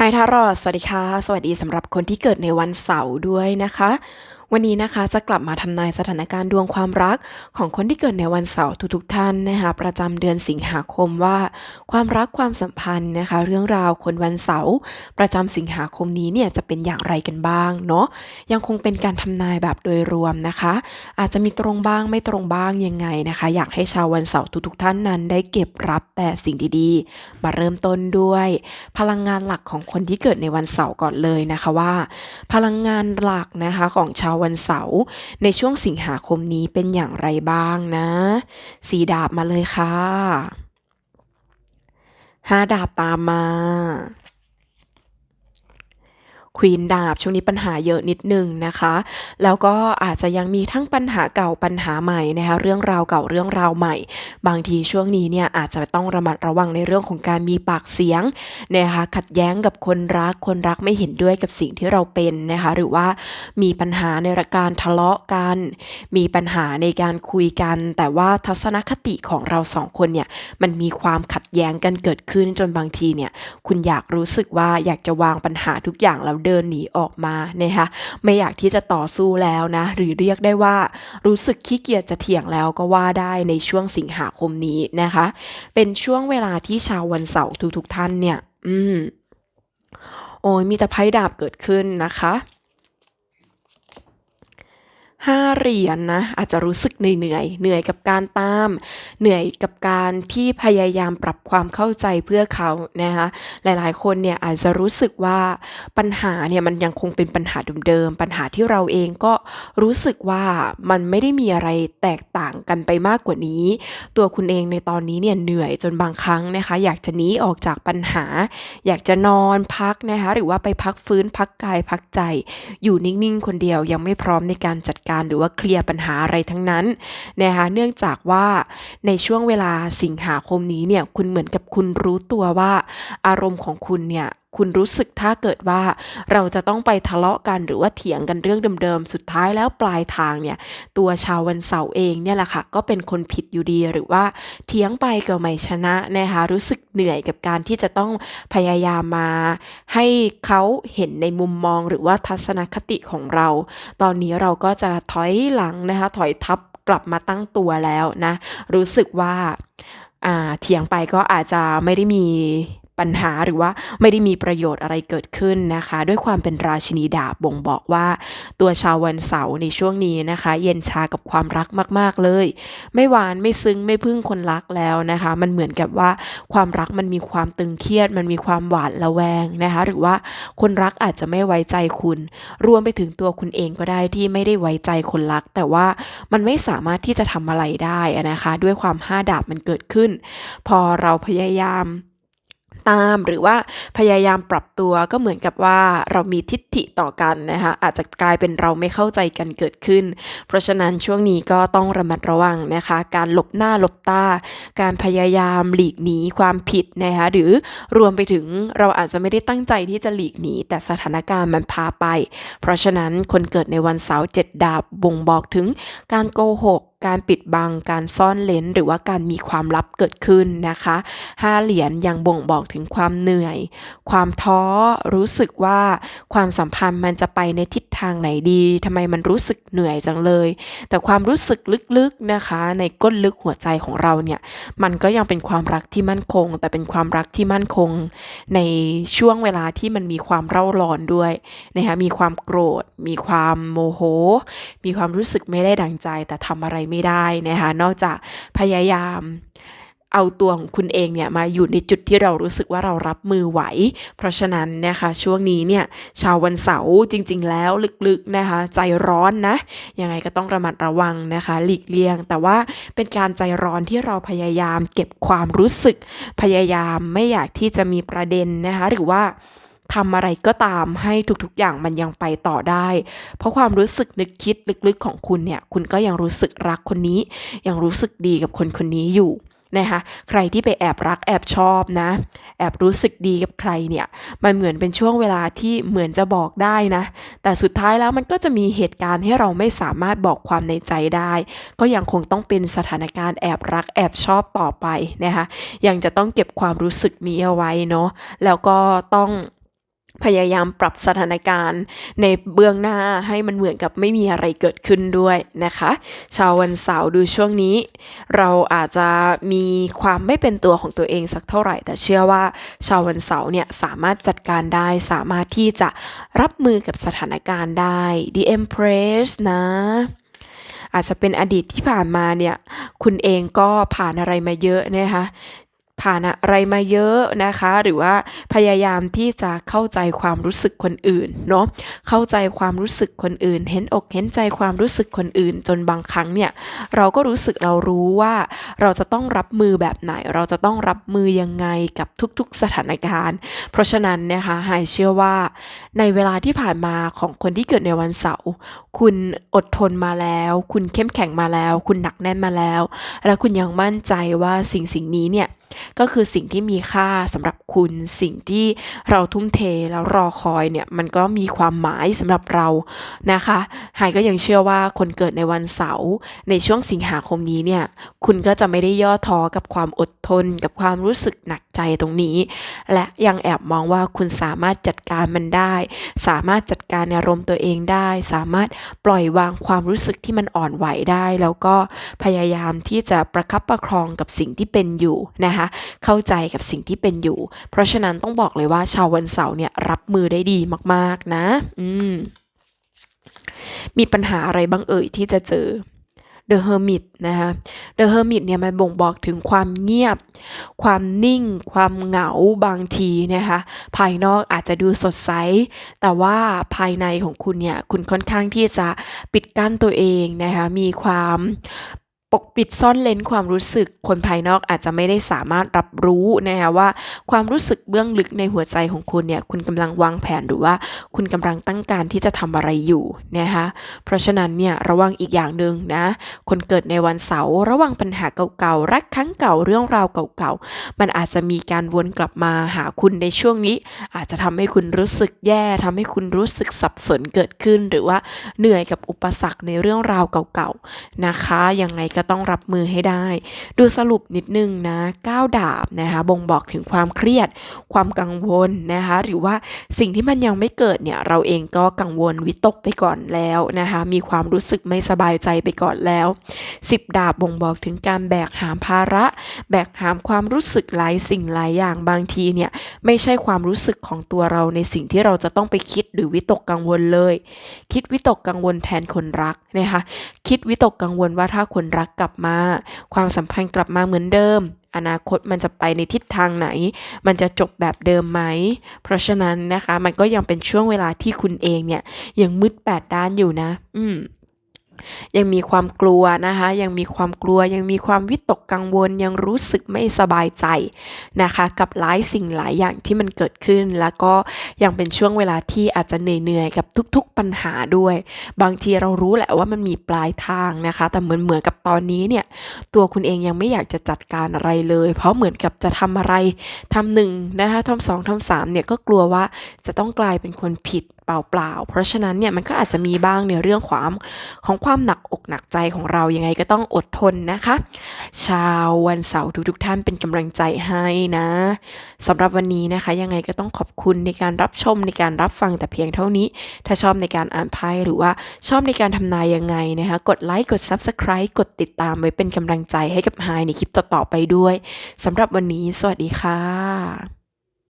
ไฮทารอดสวัสดีค่ะ สวัสดีสำหรับคนที่เกิดในวันเสาร์ด้วยนะคะ วันนี้นะคะจะกลับมาทำนายสถานการณ์ดวงความรักของคนที่เกิดในวันเสาร์ทุกๆท่านนะคะประจำเดือนสิงหาคมว่า ความรักความสัมพันธ์นะคะ เรื่องราวคนวันเสาร์ประจำสิงหาคมนี้เนี่ยจะเป็นอย่างไรกันบ้างเนาะยังคงเป็นการทำนายแบบโดยรวมนะคะ อาจจะมีตรงบ้างไม่ตรงบ้างยังไงนะคะ อยากให้ชาววันเสาร์ทุกๆท่านนั้น ได้เก็บรับแต่สิ่งดีๆ มาเริ่มต้นด้วย พลังงานหลักของคนที่เกิดในวันเสาร์ก่อนเลยนะคะว่า พลังงานหลักนะคะของชาววันเสาร์ในช่วงสิงหาคมนี้เป็นอย่างไรบ้างนะ สีดาบมาเลยค่ะห้าดาบตามมา ควีนดาบช่วงนี้ปัญหาเยอะนิดนึงนะคะ แล้วก็อาจจะยังมีทั้งปัญหาเก่าปัญหาใหม่นะคะเรื่องราวเก่าเรื่องราวใหม่ บางทีช่วงนี้เนี่ยอาจจะต้องระมัดระวังในเรื่องของการมีปากเสียงนะคะขัดแย้งกับคนรักคนรักไม่เห็นด้วยกับสิ่งที่เราเป็นนะคะหรือว่ามีปัญหาในการทะเลาะกัน มีปัญหาในการคุยกัน แต่ว่าทัศนคติของเราสองคนเนี่ยมันมีความขัดแย้งกันเกิดขึ้นจนบางทีเนี่ยคุณอยากรู้สึกว่าอยากจะวางปัญหาทุกอย่างแล้วเเดินหนีออกมานะคะไม่อยากที่จะต่อสู้แล้วนะ หรือเรียกได้ว่ารู้สึกขี้เกียจจะเถียงแล้วก็ว่าได้ในช่วงสิงหาคมนี้นะคะ เป็นช่วงเวลาที่ชาววันเสาร์ทุกๆท่านเนี่ย อืม โอ้ยมีแต่ไพ่ดาบเกิดขึ้นนะคะ ห้าเหรียญนนะอาจจะรู้สึกเหนื่อยเหนื่อยกับการตาม เหนื่อยกับการที่พยายามปรับความเข้าใจเพื่อเขานะคะหลายๆ คนเนี่ยอาจจะรู้สึกว่าปัญหาเนี่ยมันยังคงเป็นปัญหาเดิมๆปัญหาที่เราเองก็รู้สึกว่ามันไม่ได้มีอะไรแตกต่างกันไปมากกว่านี้ ตัวคุณเองในตอนนี้เนี่ยเหนื่อยจนบางครั้งนะคะ อยากจะหนีออกจากปัญหา อยากจะนอนพักนะคะหรือว่าไปพักฟื้นพักกายพักใจ อยู่นิ่งๆ คนเดียวยังไม่พร้อมในการจัดการหรือว่าเคลียร์ปัญหาอะไรทั้งนั้นนะคะเนื่องจากว่าในช่วงเวลาสิงหาคมนี้เนี่ยคุณเหมือนกับคุณรู้ตัวว่า อารมณ์ของคุณเนี่ย คุณรู้สึกถ้าเกิดว่าเราจะต้องไปทะเลาะกันหรือว่าเถียงกันเรื่องเดิมๆ สุดท้ายแล้วปลายทางเนี่ย ตัวชาววันเสาร์เองเนี่ยแหละค่ะ ก็เป็นคนผิดอยู่ดีหรือว่าเถียงไปก็ไม่ชนะนะคะรู้สึกเหนื่อยกับการที่จะต้องพยายามมา ให้เขาเห็นในมุมมองหรือว่าทัศนคติของเรา ตอนนี้เราก็จะถอยหลังนะคะ ถอยทับกลับมาตั้งตัวแล้วนะ รู้สึกว่าเถียงไปก็อาจจะไม่ได้มี ปัญหาหรือว่าไม่ได้มีประโยชน์อะไรเกิดขึ้นนะคะ ด้วยความเป็นราชินีดาบบ่งบอกว่า ตัวชาววันเสาร์ในช่วงนี้นะคะ เย็นชากับความรักมาก ๆเลย ไม่หวานไม่ซึ้งไม่พึ่งคนรักแล้วนะคะ มันเหมือนกับว่าความรักมันมีความตึงเครียด มันมีความหวานระแวงนะคะ หรือว่าคนรักอาจจะไม่ไว้ใจคุณ รวมไปถึงตัวคุณเองก็ได้ที่ไม่ได้ไว้ใจคนรัก แต่ว่ามันไม่สามารถที่จะทำอะไรได้นะคะ ด้วยความห้าดาบมันเกิดขึ้น พอเราพยายาม ตามหรือว่าพยายามปรับตัวก็เหมือนกับว่าเรามีทิฏฐิต่อกันนะคะอาจจะกลายเป็นเราไม่เข้าใจกันเกิดขึ้น เพราะฉะนั้นช่วงนี้ก็ต้องระมัดระวังนะคะ การหลบหน้าหลบตา การพยายามหลีกหนีความผิดนะคะหรือรวมไปถึงเราอาจจะไม่ได้ตั้งใจที่จะหลีกหนีแต่สถานการณ์มันพาไป เพราะฉะนั้นคนเกิดในวันเสาร์เจ็ดดาบบ่งบอกถึงการโกหก การปิดบัง การซ่อนเลนหรือว่าการมีความลับเกิดขึ้นนะคะห้าเหรียญยังบ่งบอกถึงความเหนื่อย ความท้อรู้สึกว่าความสัมพันธ์มันจะไปในทิศทางไหนดีทำไมมันรู้สึกเหนื่อยจังเลย แต่ความรู้สึกลึกๆนะคะ ในก้นลึกหัวใจของเราเนี่ยมันก็ยังเป็นความรักที่มั่นคง แต่เป็นความรักที่มั่นคง ในช่วงเวลาที่มันมีความเร่าร้อนด้วยนะคะมีความโกรธ มีความโมโห มีความรู้สึกไม่ได้ดังใจแต่ทำอะไรไม่ได้นะคะนอกจากพยายามเอาตัวของคุณเองเนี่ยมาอยู่ในจุดที่เรารู้สึกว่าเรารับมือไหว เพราะฉะนั้นนะคะช่วงนี้เนี่ยชาววันเสาร์จริง ๆ แล้วลึกๆนะคะใจร้อนนะยังไงก็ต้องระมัดระวังนะคะ หลีกเลี่ยง แต่ว่าเป็นการใจร้อนที่เราพยายามเก็บความรู้สึก พยายามไม่อยากที่จะมีประเด็นนะคะหรือว่า ทำอะไรก็ตามให้ทุกๆอย่างมันยังไปต่อได้ เพราะความรู้สึกนึกคิดลึกๆของคุณเนี่ย คุณก็ยังรู้สึกรักคนนี้ ยังรู้สึกดีกับคนคนนี้อยู่นะคะใครที่ไปแอบรักแอบชอบนะ แอบรู้สึกดีกับใครเนี่ย มันเหมือนเป็นช่วงเวลาที่เหมือนจะบอกได้นะ แต่สุดท้ายแล้วมันก็จะมีเหตุการณ์ให้เราไม่สามารถบอกความในใจได้ ก็ยังคงต้องเป็นสถานการณ์แอบรักแอบชอบต่อไปนะคะยังจะต้องเก็บความรู้สึกนี้เอาไว้เนาะแล้วก็ต้อง พยายามปรับสถานการณ์ ในเบื้องหน้าให้มันเหมือนกับไม่มีอะไรเกิดขึ้นด้วยนะคะ ชาววันเสาร์ดูช่วงนี้ เราอาจจะมีความไม่เป็นตัวของตัวเองสักเท่าไหร่ แต่เชื่อว่า ชาววันเสาร์เนี่ยสามารถจัดการได้ สามารถที่จะรับมือกับสถานการณ์ได้ The Empress นะอาจจะเป็นอดีตที่ผ่านมาเนี่ย คุณเองก็ผ่านอะไรมาเยอะนะคะ ผ่านอะไรมาเยอะนะคะ หรือว่าพยายามที่จะเข้าใจความรู้สึกคนอื่นเนาะเข้าใจความรู้สึกคนอื่น เห็นอกเห็นใจความรู้สึกคนอื่น จนบางครั้งเนี่ยเราก็รู้สึกเรารู้ว่าเราจะต้องรับมือแบบไหน เราจะต้องรับมือยังไงกับทุกๆสถานการณ์ เพราะฉะนั้นนะคะหายเชื่อว่า ในเวลาที่ผ่านมาของคนที่เกิดในวันเสาร์คุณอดทนมาแล้ว คุณเข้มแข็งมาแล้ว คุณหนักแน่นมาแล้ว และคุณยังมั่นใจว่าสิ่งสิ่งนี้เนี่ย ก็คือสิ่งที่มีค่าสำหรับคุณสิ่งที่เราทุ่มเทแล้วรอคอยเนี่ยมันก็มีความหมายสำหรับเรานะคะหายก็ยังเชื่อว่าคนเกิดในวันเสาร์ในช่วงสิงหาคมนี้เนี่ยคุณก็จะไม่ได้ย่อท้อกับความอดทน กับความรู้สึกหนักใจตรงนี้ และยังแอบมองว่าคุณสามารถจัดการมันได้ สามารถจัดการอารมณ์ตัวเองได้ สามารถปล่อยวางความรู้สึกที่มันอ่อนไหวได้ แล้วก็พยายามที่จะประคับประคองกับสิ่งที่เป็นอยู่นะคะเข้าใจกับสิ่งที่เป็นอยู่ เพราะฉะนั้นต้องบอกเลยว่าชาววันเสาร์เนี่ยรับมือได้ดีมากๆนะ อืม มีปัญหาอะไรบ้างเอ่ยที่จะเจอ The Hermit นะคะ The Hermit เนี่ยมันบ่งบอกถึงความเงียบ ความนิ่ง ความเหงาบางทีนะคะ ภายนอกอาจจะดูสดใส แต่ว่าภายในของคุณเนี่ย คุณค่อนข้างที่จะปิดกั้นตัวเองนะคะ มีความ ปกปิดซ่อนเลนความรู้สึกคนภายนอกอาจจะไม่ได้สามารถรับรู้นะคะว่าความรู้สึกเบื้องลึกในหัวใจของคุณเนี่ยคุณกำลังวางแผนหรือว่าคุณกำลังตั้งการที่จะทำอะไรอยู่นะคะเพราะฉะนั้นเนี่ยระวังอีกอย่างหนึ่งนะคนเกิดในวันเสาร์ระวังปัญหาเก่าๆรักครั้งเก่าเรื่องราวเก่าๆมันอาจจะมีการวนกลับมาหาคุณในช่วงนี้ อาจจะทำให้คุณรู้สึกแย่ทำให้คุณรู้สึกสับสนเกิดขึ้น หรือว่าเหนื่อยกับอุปสรรคในเรื่องราวเก่าๆนะคะยังไงก็ต้องรับมือให้ได้ ดูสรุปนิดนึงนะก้าวดาบนะคะบ่งบอกถึงความเครียด ความกังวลนะคะหรือว่าสิ่งที่มันยังไม่เกิดเนี่ยเราเองก็กังวลวิตกไปก่อนแล้วนะคะมีความรู้สึกไม่สบายใจไปก่อนแล้วสิบดาบบ่งบอกถึงการแบกหามภาระ แบกหามความรู้สึกหลายสิ่งหลายอย่างบางทีเนี่ยไม่ใช่ความรู้สึกของตัวเราในสิ่งที่เราจะต้องไปคิดหรือวิตกกังวลเลย คิดวิตกกังวลแทนคนรักนะคะคิดวิตกกังวลว่าถ้าคนรักกลับมา ความสัมพันธ์กลับมาเหมือนเดิม อนาคตมันจะไปในทิศทางไหน มันจะจบแบบเดิมไหม เพราะฉะนั้นนะคะ มันก็ยังเป็นช่วงเวลาที่คุณเองเนี่ยยังมืดแปดด้านอยู่นะ อืม ยังมีความกลัวนะคะ ยังมีความกลัว ยังมีความวิตกกังวล ยังรู้สึกไม่สบายใจนะคะ กับหลายสิ่งหลายอย่างที่มันเกิดขึ้น แล้วก็ยังเป็นช่วงเวลาที่อาจจะเหนื่อยๆกับทุกๆปัญหาด้วย บางทีเรารู้แหละว่ามันมีปลายทางนะคะ แต่เหมือนเหมือนกับตอนนี้เนี่ย ตัวคุณเองยังไม่อยากจะจัดการอะไรเลย เพราะเหมือนกับจะทำอะไรทำหนึ่งนะคะทำสองทำสามเนี่ยก็กลัวว่าจะต้องกลายเป็นคนผิด เปล่าๆ เพราะฉะนั้นเนี่ยมันก็อาจจะมีบ้างในเรื่องความของความหนักอกหนักใจของเรายังไงก็ต้องอดทนนะคะ ชาววันเสาร์ทุกๆท่านเป็นกำลังใจให้นะสำหรับวันนี้นะคะ ยังไงก็ต้องขอบคุณในการรับชมในการรับฟังแต่เพียงเท่านี้ ถ้าชอบในการอ่านไพ่หรือว่าชอบในการทำนายยังไงนะคะ กดไลค์กด Subscribe กดติดตามไว้เป็นกำลังใจให้กับไฮในคลิปต่อๆไปด้วยสำหรับวันนี้ สวัสดีค่ะ